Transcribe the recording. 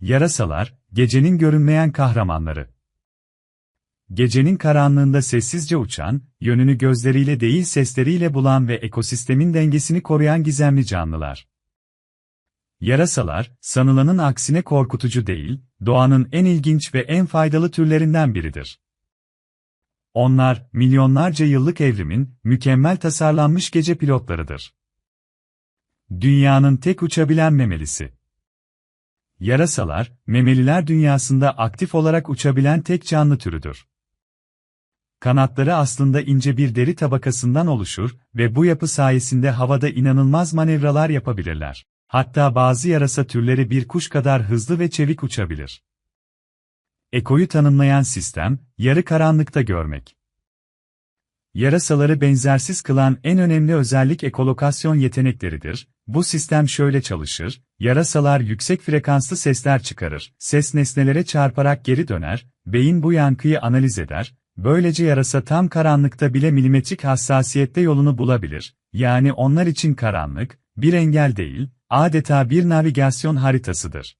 Yarasalar, gecenin görünmeyen kahramanları. Gecenin karanlığında sessizce uçan, yönünü gözleriyle değil sesleriyle bulan ve ekosistemin dengesini koruyan gizemli canlılar. Yarasalar, sanılanın aksine korkutucu değil, doğanın en ilginç ve en faydalı türlerinden biridir. Onlar, milyonlarca yıllık evrimin, mükemmel tasarlanmış gece pilotlarıdır. Dünyanın tek uçabilen memelisi. Yarasalar, memeliler dünyasında aktif olarak uçabilen tek canlı türüdür. Kanatları aslında ince bir deri tabakasından oluşur ve bu yapı sayesinde havada inanılmaz manevralar yapabilirler. Hatta bazı yarasa türleri bir kuş kadar hızlı ve çevik uçabilir. Ekoyu tanımlayan sistem, yarı karanlıkta görmek. Yarasaları benzersiz kılan en önemli özellik ekolokasyon yetenekleridir. Bu sistem şöyle çalışır, yarasalar yüksek frekanslı sesler çıkarır, ses nesnelere çarparak geri döner, beyin bu yankıyı analiz eder, böylece yarasa tam karanlıkta bile milimetrik hassasiyette yolunu bulabilir, yani onlar için karanlık, bir engel değil, adeta bir navigasyon haritasıdır.